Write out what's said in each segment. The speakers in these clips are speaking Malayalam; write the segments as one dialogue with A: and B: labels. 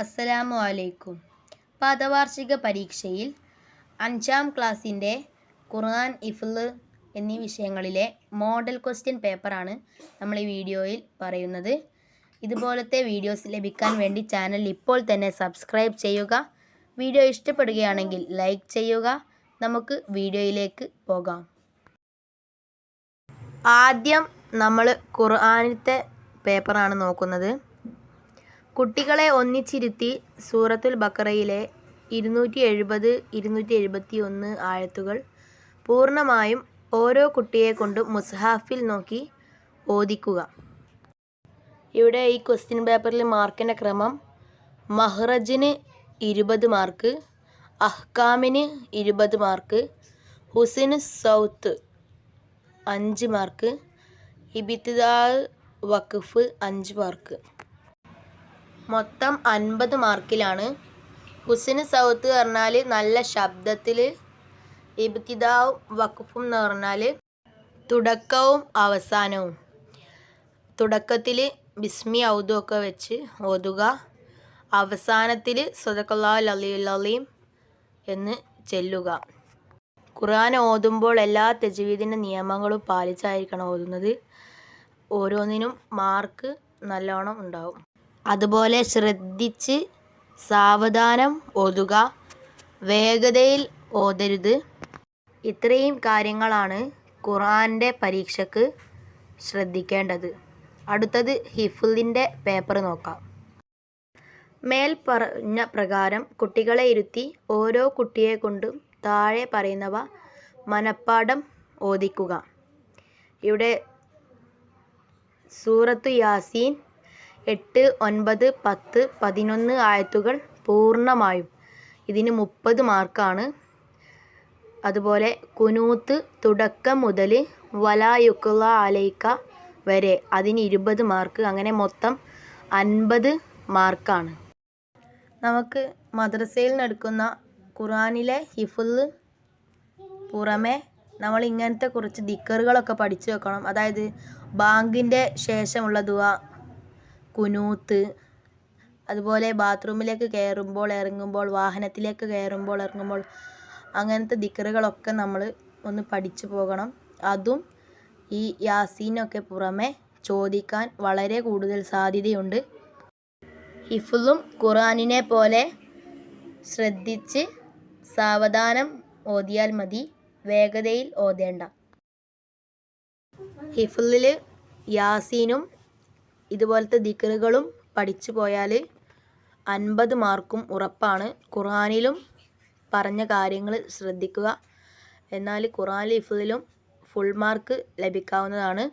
A: അസ്സലാമു അലൈക്കും. പാദവാർഷിക പരീക്ഷയിൽ അഞ്ചാം ക്ലാസ്സിന്റെ ഖുർആൻ ഇഫ്ല് എന്നീ വിഷയങ്ങളിലെ മോഡൽ ക്വസ്റ്റ്യൻ പേപ്പറാണ് നമ്മൾ ഈ വീഡിയോയിൽ പറയുന്നത്. ഇതുപോലത്തെ വീഡിയോസ് ലഭിക്കാൻ വേണ്ടി ചാനൽ ഇപ്പോൾ തന്നെ സബ്സ്ക്രൈബ് ചെയ്യുക. വീഡിയോ ഇഷ്ടപ്പെടുകയാണെങ്കിൽ ലൈക്ക് ചെയ്യുക. നമുക്ക് വീഡിയോയിലേക്ക് പോകാം. ആദ്യം നമ്മൾ ഖുർആനിലത്തെ പേപ്പറാണ് നോക്കുന്നത്. കുട്ടികളെ ഒന്നിച്ചിരുത്തി സൂറത്തുൽ ബക്കറയിലെ ഇരുന്നൂറ്റി എഴുപത് ഇരുന്നൂറ്റി എഴുപത്തി ഒന്ന് ആഴത്തുകൾ പൂർണമായും ഓരോ കുട്ടിയെ കൊണ്ടും മുസ്ഹാഫിൽ നോക്കി ഓദിക്കുക ഇവിടെ ഈ ക്വസ്റ്റ്യൻ പേപ്പറിൽ മാർക്കിന്റെ ക്രമം മഹ്റജിന് ഇരുപത് മാർക്ക് അഹ്കാമിന് ഇരുപത് മാർക്ക് ഹുസിന് സൗത്ത് അഞ്ച് മാർക്ക് ഇബിത്തിദാ വഖഫ് അഞ്ച് മാർക്ക്. മൊത്തം അൻപത് മാർക്കിലാണ്. ഹുസിന് സൗത്ത് പറഞ്ഞാൽ നല്ല ശബ്ദത്തിൽ ഇബ്തിദാവും വഖഫും എന്ന് പറഞ്ഞാൽ തുടക്കവും അവസാനവും. തുടക്കത്തിൽ ബിസ്മി ഔദുമൊക്കെ വെച്ച് ഓതുക അവസാനത്തിൽ സ്വതക്കല്ലാ ലലീം എന്ന് ചെല്ലുക. ഖുർആൻ ഓതുമ്പോൾ എല്ലാ തെജുവീദിന്റെ നിയമങ്ങളും പാലിച്ചായിരിക്കണം ഓതുന്നത്. ഓരോന്നിനും മാർക്ക് നല്ലോണം ഉണ്ടാവും. അതുപോലെ ശ്രദ്ധിച്ച് സാവധാനം ഓതുക. വേഗതയിൽ ഓതരുത്. ഇത്രയും കാര്യങ്ങളാണ് ഖുറാന്റെ പരീക്ഷയ്ക്ക് ശ്രദ്ധിക്കേണ്ടത്. അടുത്തത് ഹിഫുലിന്റെ പേപ്പർ നോക്കാം. മേൽ പറഞ്ഞ പ്രകാരം കുട്ടികളെ ഇരുത്തി ഓരോ കുട്ടിയെ കൊണ്ടും താഴെ പറയുന്നവ മനപ്പാഠം ഓദിക്കുക. ഇവിടെ സൂറത്തു യാസീൻ എട്ട് ഒൻപത് പത്ത് പതിനൊന്ന് ആയത്തുകൾ പൂർണമായും. ഇതിന് മുപ്പത് മാർക്കാണ്. അതുപോലെ കുനൂത്ത് തുടക്കം മുതൽ വലായുക്കുള്ള ആലയിക്ക വരെ അതിന് ഇരുപത് മാർക്ക്. അങ്ങനെ മൊത്തം അൻപത് മാർക്കാണ്. നമുക്ക് മദ്രസയിൽ നടക്കുന്ന ഖുറാനിലെ ഹിഫുൽ പുറമെ നമ്മൾ ഇങ്ങനത്തെ കുറച്ച് ദിക്കറുകളൊക്കെ പഠിച്ചു വെക്കണം. അതായത് ബാങ്കിന്റെ ശേഷമുള്ള ദുവ കുനൂത്ത് അതുപോലെ ബാത്റൂമിലേക്ക് കയറുമ്പോൾ ഇറങ്ങുമ്പോൾ വാഹനത്തിലേക്ക് കയറുമ്പോൾ ഇറങ്ങുമ്പോൾ അങ്ങനത്തെ ദിക്കറുകളൊക്കെ നമ്മൾ ഒന്ന് പഠിച്ചു പോകണം. അതും ഈ യാസീനൊക്കെ പുറമെ ചോദിക്കാൻ വളരെ കൂടുതൽ സാധ്യതയുണ്ട്. ഹിഫുലും ഖുറാനിനെ പോലെ ശ്രദ്ധിച്ച് സാവധാനം ഓതിയാൽ മതി. വേഗതയിൽ ഓതേണ്ട. ഹിഫുലിൽ യാസീനും ഇതുപോലത്തെ ദിക്കറുകളും പഠിച്ചു പോയാൽ അൻപത് മാർക്കും ഉറപ്പാണ്. ഖുറാനിലും പറഞ്ഞ കാര്യങ്ങൾ ശ്രദ്ധിക്കുക. എന്നാൽ ഖുറാൻ ലിഫിലും ഫുൾ മാർക്ക് ലഭിക്കാവുന്നതാണ്.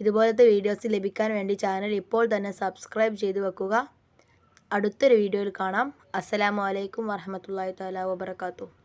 A: ഇതുപോലത്തെ വീഡിയോസ് ലഭിക്കാൻ വേണ്ടി ചാനൽ ഇപ്പോൾ തന്നെ സബ്സ്ക്രൈബ് ചെയ്തു വെക്കുക. അടുത്തൊരു വീഡിയോയിൽ കാണാം. അസ്സലാമു അലൈക്കും വറഹമത്തല്ലാഹി തല വബറകാതുഹു.